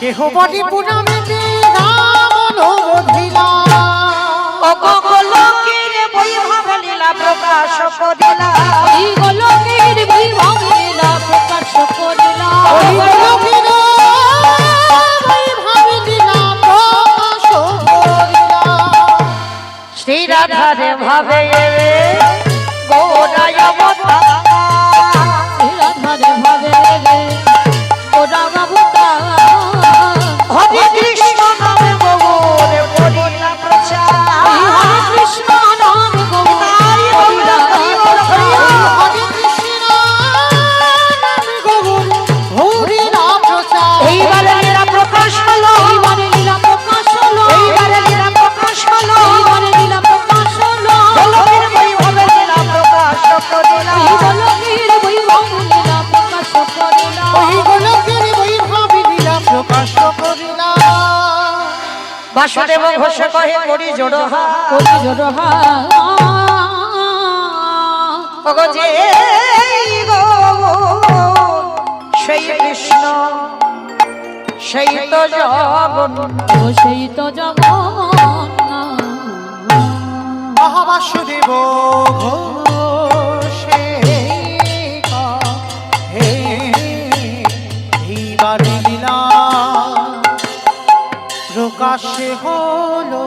কেহ বলি পুরাণে রাম বধিলা অগোলকের বৈভব লীলা প্রকাশ করিলা। এই গোলকের বৈভব লীলা প্রকাশ করিলা। ওই গোলকের বৈভব লীলা প্রকাশ করিলা। শ্রী রাধারে ভাবে বাসুদেব ঘোষ কহে করি জোড়ো হা কোটি জোড় যে গো সেই কৃষ্ণ সেই তো জগন। ও সেই তো জগন্নাথ মহাবাসুদেব ঘোষে প্রকাশে হলো।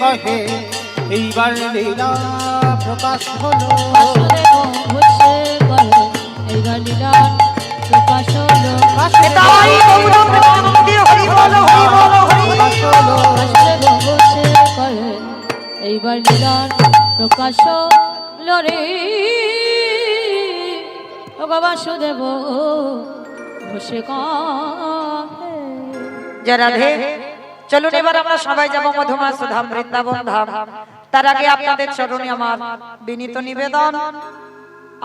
কহে এইবার লীলা প্রকাশ হলো। বল হরি প্রকাশ হলো। এইবার লীলার প্রকাশ লরে বাসুদেব বসে কহে জয় রাধে। চলুন, এবার আমরা সবাই যাব মধুমা সুধাম বৃন্দাবন ধাম। তার আগে আপনাদের চরণে আমার বিনীত নিবেদন।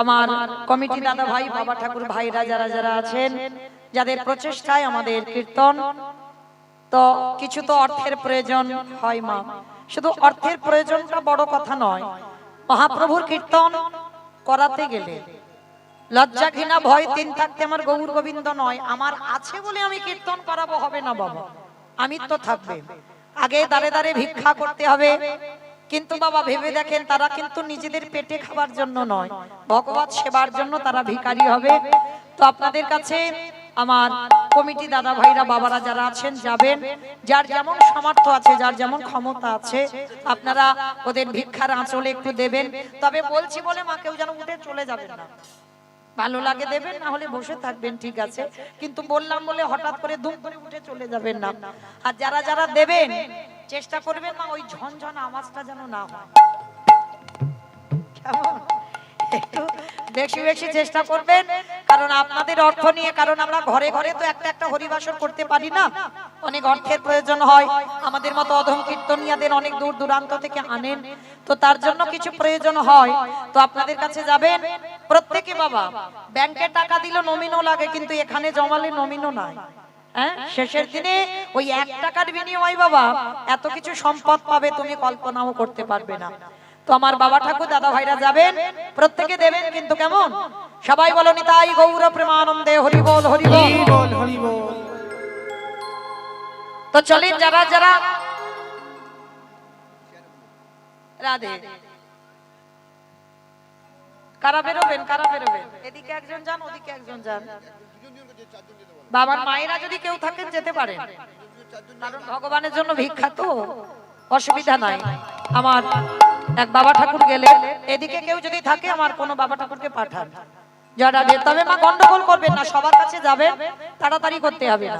আমার কমিটি দাদা ভাই, বাবা ঠাকুর ভাইরা যারা যারা আছেন, যাদের প্রচেষ্টায় আমাদের কীর্তন। তো কিছু তো অর্থের প্রয়োজন হয় মা। শুধু অর্থের প্রয়োজনটা বড় কথা নয়, মহাপ্রভুর কীর্তন করাতে গেলে লজ্জা, ঘৃণা, ভয়, তিন থাকতে আমার গৌর গোবিন্দ নয়, আমার আছে বলে আমি কীর্তন করাবো, হবে না বাবা। আমি তো থাকবে। আগে দাঁড়ে দাঁড়ে ভিক্ষা করতে হবে। কিন্তু বাবা ভেবে দেখেন তারা কিন্তু নিজেদের পেটে খাবার জন্য নয়। ভগবত সেবার জন্য তারা ভিখারি হবে। তো আপনাদের কাছে আমার কমিটি দাদা ভাইরা বাবারা যারা আছেন যাবেন। যার যেমন সামর্থ্য আছে যার যেমন ক্ষমতা আছে আপনারা ওদের ভিক্ষার আঁচলে একটু দেবেন। তবে বলছি বলে মা কেউ যেন উঠে চলে যাবেন না। ভালো লাগে দেবেন, না হলে বসে থাকবেন, ঠিক আছে। কিন্তু বললাম বলে হঠাৎ করে ধুম করে উঠে চলে যাবেন না। আর যারা যারা দেবেন, চেষ্টা করবেন না ওই ঝনঝন আওয়াজটা যেন না হয়। বেশি বেশি চেষ্টা করবেন, কারণ আপনাদের অর্থ নিয়ে, কারণ আমরা ঘরে ঘরে তো একটা একটা হরিবাসন করতে পারি না। অনেক অর্থের প্রয়োজন হয়। আমাদের মতো অধম কীর্তনিয়াদের অনেক দূর দূরান্ত থেকে আনেন। তো তার জন্য কিছু প্রয়োজন হয়। তো আপনাদের কাছে যাবেন? প্রত্যেকে বাবা, ব্যাংকে টাকা দিলে নমিনও লাগে, কিন্তু এখানে জমালে নমিনও নাই। হ্যাঁ? শেষের দিনে ওই এক টাকার বিনিময় বাবা, এত কিছু সম্পদ পাবে তুমি কল্পনাও করতে পারবে না। তো আমার বাবা ঠাকুর, দাদা ভাইরা যাবেন? প্রত্যেকে দেবেন কিন্তু কেমন? সবাই বলো নিতাই গৌর প্রেমানন্দে, হরি বল, হরি তো চলেন যারা যারা। রাধে। কারা বেরোবেন কারা বেরোবেন? এদিকে একজন যান ওদিকে একজন যান। বাবার মায়েরা যদি কেউ থাকেন যেতে পারে কারণ ভগবানের জন্য ভিক্ষা তো অসুবিধা নাই। আমার এক বাবা ঠাকুর গেলে এদিকে কেউ যদি থাকে আমার কোনো বাবা ঠাকুরকে পাঠান। যারা তবে মা গন্ডগোল করবেন না সবার কাছে যাবেন। তাড়াতাড়ি করতে হবে না।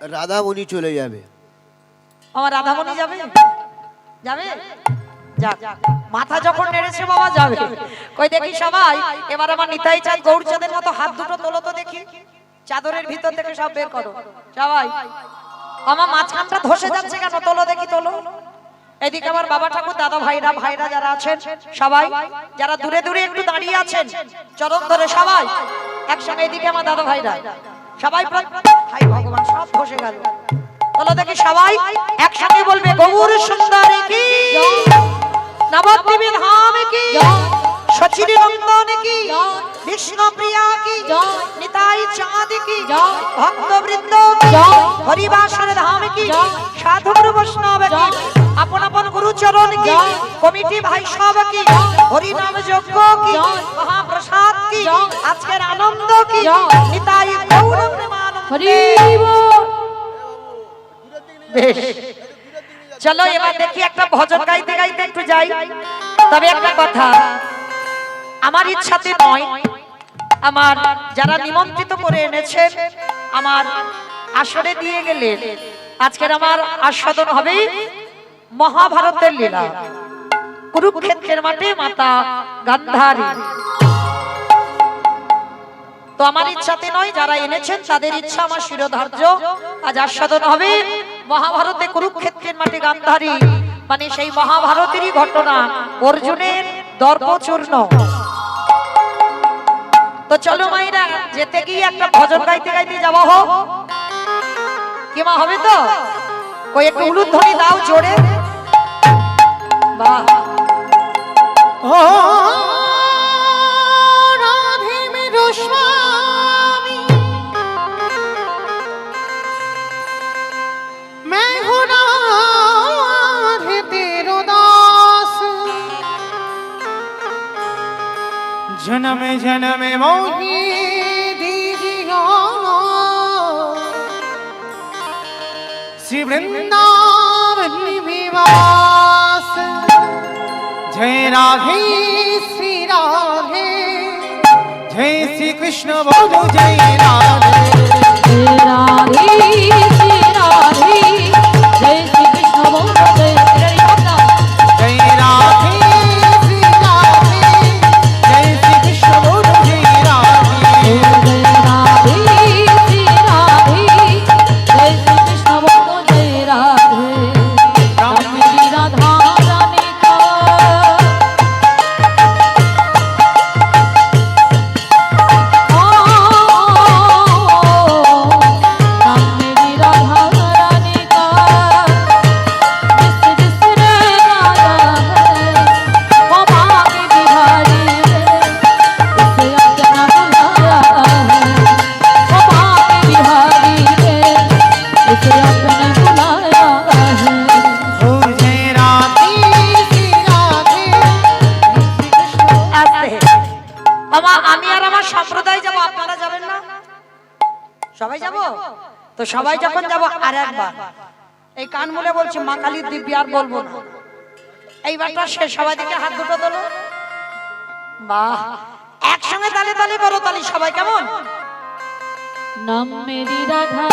রাধামণি চলে যাবে। আমার রাধামণি যাবে? যাবে? মাথা যখন নেড়েছে বাবা, যাবে। কই দেখি সবাই, এবার আমার নিতাই চাঁদ গৌরচাঁদের মতো হাত দুটো তোলো তো দেখি। চাদরের ভিতর থেকে সব বের করো। সবাই। আমার মাঝখানটা ধসে যাচ্ছে কেন? তোলো দেখি, তোলো। এদিকে আমার বাবা ঠাকুর, দাদা ভাইরা ভাইরা যারা আছেন, সবাই। যারা দূরে দূরে একটু দাঁড়িয়ে আছেন, চরণ ধরে সবাই। একসঙ্গে এদিকে আমার দাদা ভাইরা। সবাই হাই ভগবান সব ধসে গেল। তাহলে দেখি সবাই একসাথে বলবে গৌর সুন্দর কি? নবদ্বীপের ধাম কি? সচিরি নন্দন কি বিষ্ণু প্রিয়া কি। নিতাই চাঁদ কি। ভক্ত বৃন্দ জয়। হরিবাসর ধাম কি জয়। সাধু গুরু বৈষ্ণব কি। আপন আপন গুরু চরণ কি। কমিটি ভাই সব কি জয়। হরি নাম যজ্ঞ কি। মহাপ্রসাদ কি। আজকের আনন্দ কি। নিতাই গৌর বেশ চলো এবার দেখি একটা ভজন গাইতে গাইতে একটু যাই তবে একটা কথা আমার ইচ্ছাতে নয়, আমার যারা নিমন্ত্রিত করে এনেছেন আমার আসরে দিয়ে গেলেন আজকের আমার আস্বাদন হবে মহাভারতের লীলা। কুরুক্ষেত্রের মাঠে মাতা গান্ধারী। তো আমার ইচ্ছাতে নয়, যারা এনেছেন তাদের ইচ্ছা আমার শিরোধার্য। আজ আস্বাদন হবে মহাভারতে কুরুক্ষেত্রের মাঠে গান্ধারী। মানে সেই মহাভারতেরই ঘটনা, অর্জুনের দর্পচূর্ণ। তো চলো মাইরা যেতে গিয়ে একটা ভজন গাইতে গাইতে যাওয়া হোক। কি মা হবে তো? ওই একটু উলুধ্বনি দাও জোরে। বাহ। जन्म जन्म मोही दीजियो श्री वृंदावन निवास। जय राधे, श्री राधे। जय श्री कृष्ण बोलो, जय राधे। রাধে একবার এই কান বলে বলছে, মা কালীর দিব্য আর বলব না। এইবারটা সে সবাই দিকে হাত দুটো তোলো। বা, একসঙ্গে তালে তালে বড় তালি সবাই, কেমন? নাম মেরি রাধা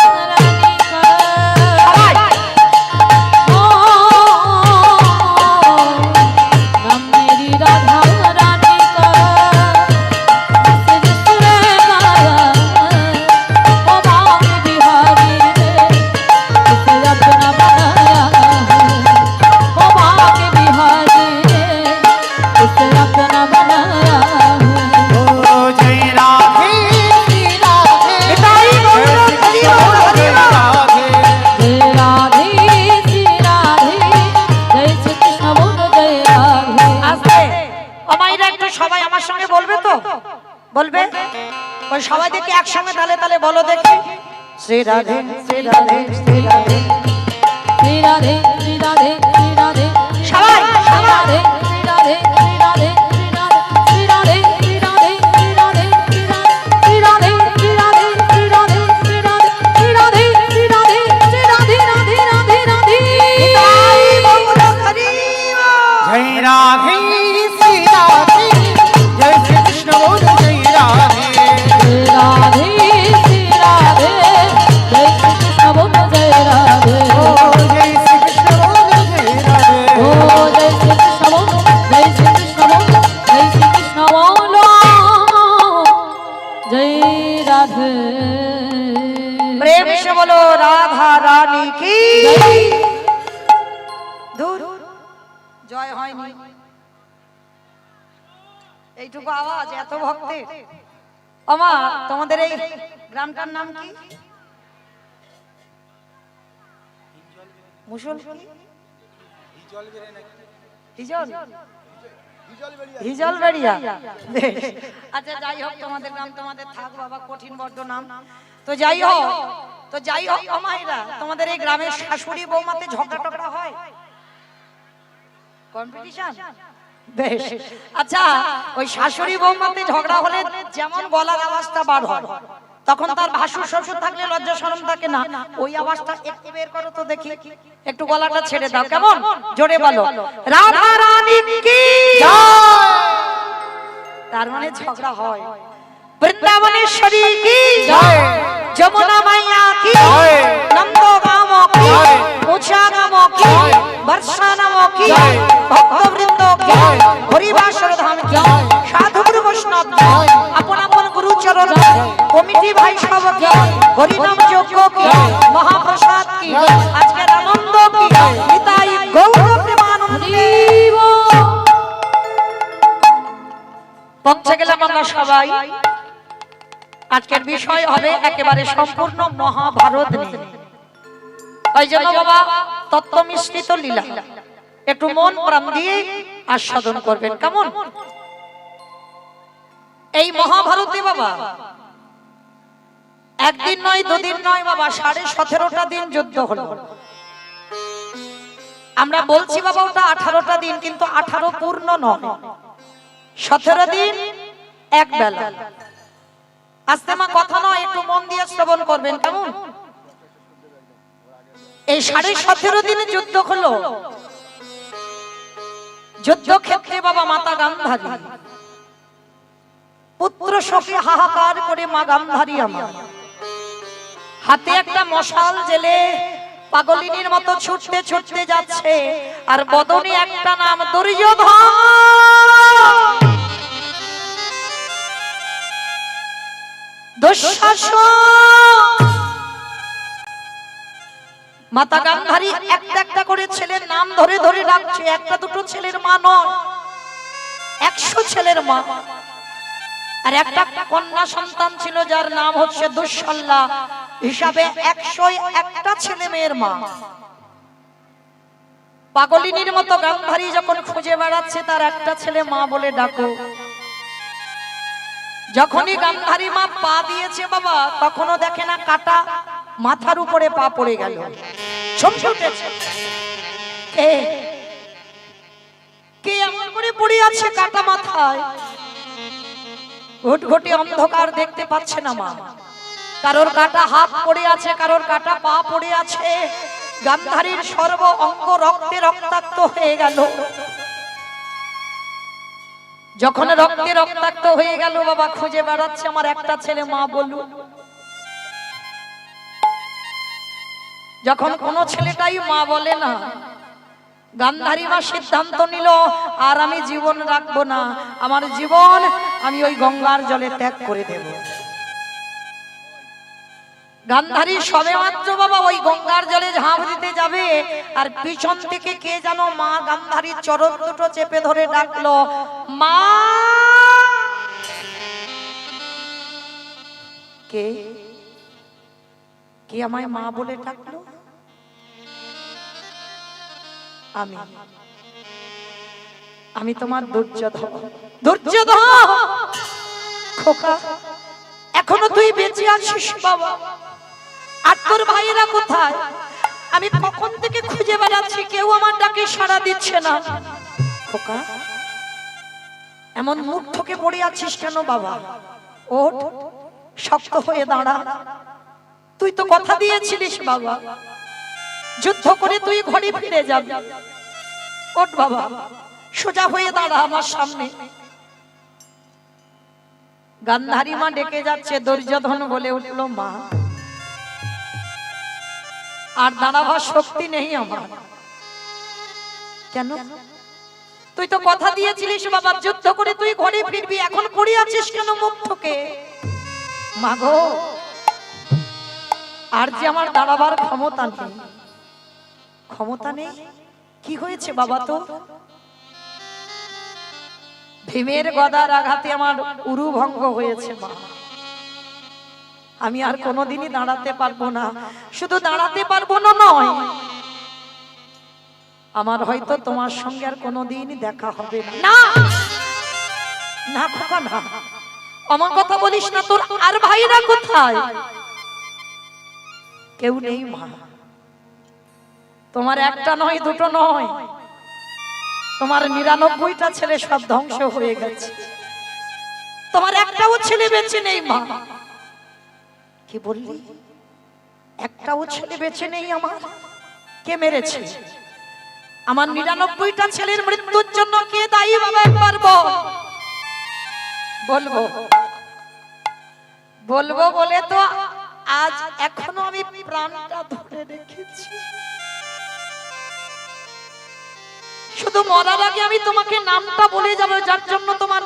শ্রী রাধে শ্রী রাধে শ্রী রাধে আওয়াজ এত ভক্তের আমা তোমাদের এই গ্রামটার নাম কি? মুসল? হিজল। আচ্ছা যাই হোক তোমাদের নাম তোমাদের থাক বাবা কঠিন বড্ড নাম। তো যাই হোক তো যাই হোক আমাইরা তোমাদের এই গ্রামের শাশুড়ি বৌমাতে ঝগড়া টগড়া হয়? কম্পিটিশন বেশ। আচ্ছা ওই শাশুড়ি বৌমাতে ঝগড়া হলে যেমন গলার আওয়াজটা বার হয়, তখন তার ভাসুর শ্বশুর থাকলে লজ্জা থাকে না। ওই আওয়াজটা একটু বের করো তো দেখি। একটু গলাটা ছেড়ে দাও, কেমন? জোরে বলো। রাধা রানী কি তার মানে ঝগড়া হয়। বৃন্দাবনেশ্বরী কি যমুনা মাইয়া কি নন্দ বর্ষা নাম কি? ভক্তবৃন্দ কি? হরিবাসর ধাম কি? সাধু গুরু বৈষ্ণব কি? আপন আপন গুরু চরণ কমিটি ভাই সব কি হরিনাম যজ্ঞ কি? মহাপ্রসাদ কি? আজকের আনন্দ কি? নিতাই গৌর প্রেমানন্দে পৌঁছে গেলাম আমরা সবাই। আজকের বিষয় হবে একেবারে সম্পূর্ণ মহাভারত নিয়ে। তাই জন্য বাবা তত্ত্ব মিশ্রিত লীলা। একটু মন প্রাণ দিয়ে আস্বাদন করবেন। কেমন? এই মহাভারতে বাবা, একদিন নয়, দুদিন নয় বাবা, সাড়ে সতেরোটা দিন যুদ্ধ হলো। আমরা বলছি বাবা, ওটা আঠারোটা দিন, কিন্তু আঠারো পূর্ণ নয়। সতেরো দিন এক বেলা। আস্তে মা, কথা নয়, একটু মন দিয়ে শ্রবণ করবেন। কেমন? এই সাড়ে সতেরো দিনে যুদ্ধ হলো। যুদ্ধ ক্ষেত্রে বাবা মাতা গান্ধারী। পুত্র শোকে হাহাকার করে মা গান্ধারী আমার। হাতে একটা মশাল জেলে পাগলিনীর মতো ছুটতে ছুটতে যাচ্ছে, আর বদনে একটা নাম, দুর্যোধন! দুঃশাসন! মাতা গান্ধারী একটা একটা করে ছেলের নাম ধরে ধরে ডাকছে, একটা দুটো ছেলের মা নয়, একশো ছেলের মা। আর একটা কন্যা সন্তান ছিল যার নাম হচ্ছে দুঃসল্লা। হিসাবে একশো একটা ছেলে মেয়ের মা। পাগলিনীর মতো গান্ধারী যখন খুঁজে বেড়াচ্ছে, তার একটা ছেলে মা বলে ডাকো। যখনই গান্ধারী মা পা দিয়েছে বাবা, তখনও দেখে না কাটা মাথার উপরে পা পড়ে গেল। অন্ধকার দেখতে পাচ্ছে না মা। কারোর কাটা হাত পড়ে আছে, কারোর কাটা পা পড়ে আছে। গান্ধারীর সর্ব অঙ্গ রক্তে রক্তাক্ত হয়ে গেল। যখন রক্তে রক্তাক্ত হয়ে গেল, বাবা খুঁজে বেড়াচ্ছে আমার একটা ছেলে, মা বলু যখন কোনো ছেলেটাই মা বলে না গান্ধারী মা সিদ্ধান্ত নিল আর আমি জীবন রাখব না আমার জীবন আমি ওই গঙ্গার জলে ত্যাগ করে দেব। গান্ধারী সবে মাত্র বাবা ওই গঙ্গার জলে ঝাঁপ দিতে যাবে আর পিছন থেকে কে যেন মা গান্ধারীর চরণ দুটো চেপে ধরে ডাকলো মা! কে? কে আমায় মা বলে ডাকলো? আমি। আমি তোমার দুর্যোধন। দুর্যোধন! খোকা, এখনও তুই বেঁচে আছিস বাবা। আর তোর ভাইয়েরা কোথায়? আমি কখন থেকে খুঁজে বেড়াচ্ছি, কেউ আমার ডাকে সাড়া দিচ্ছে না। খোকা, এমন মুখ ঠকে পড়ে আছিস কেন বাবা? ওঠ, শক্ত হয়ে দাঁড়া। তুই তো কথা দিয়েছিলিস বাবা। যুদ্ধ করে তুই ঘরে ফিরে যাবি। ওঠ বাবা, সোজা হয়ে দাঁড়া আমার সামনে। গান্ধারী মা ডেকে যাচ্ছে, দুর্যোধন বলে উঠল, মা, আর দাঁড়াবার শক্তি নেই আমার। কেন? তুই তো কথা দিয়েছিলিস বাবা, যুদ্ধ করে তুই ঘরে ফিরবি, এখন পড়ে আছিস কেন মুখ থেকে মাগো আর যে আমার দাঁড়াবার ক্ষমতা নেই। ক্ষমতা নেই? কি হয়েছে বাবা তো? ভীমের গদার আঘাতে আমার উরু ভঙ্গ হয়েছে মা। আমি আর কোনোদিনই দাঁড়াতে পারব না। শুধু দাঁড়াতে পারব না নয়। আমার হয়তো তোমার সঙ্গে আর কোনোদিন দেখা হবে না। না। না! খোকা না। আমার কথা বলিস না তোর আর ভাইরা কোথায়? কেউ নেই মা। তোমার একটা নয়, দুটো নয়। তোমার নিরানব্বইটা ছেলে সব ধ্বংস হয়ে গেছে। তোমার একটাও ছেলে বেঁচে নেই, মা। কি বললি? একটাও ছেলে বেঁচে নেই আমার। কে মেরেছে? আমার নিরানব্বইটা ছেলের মৃত্যুর জন্য কে দায়ী বাবা একবার বলব। বলব বলে তো আজ এখনও আমি প্রাণটা ধরে রেখেছি। শুধু মরার আগে আমি তোমাকে নামটা বলে যাব যার জন্য তোমার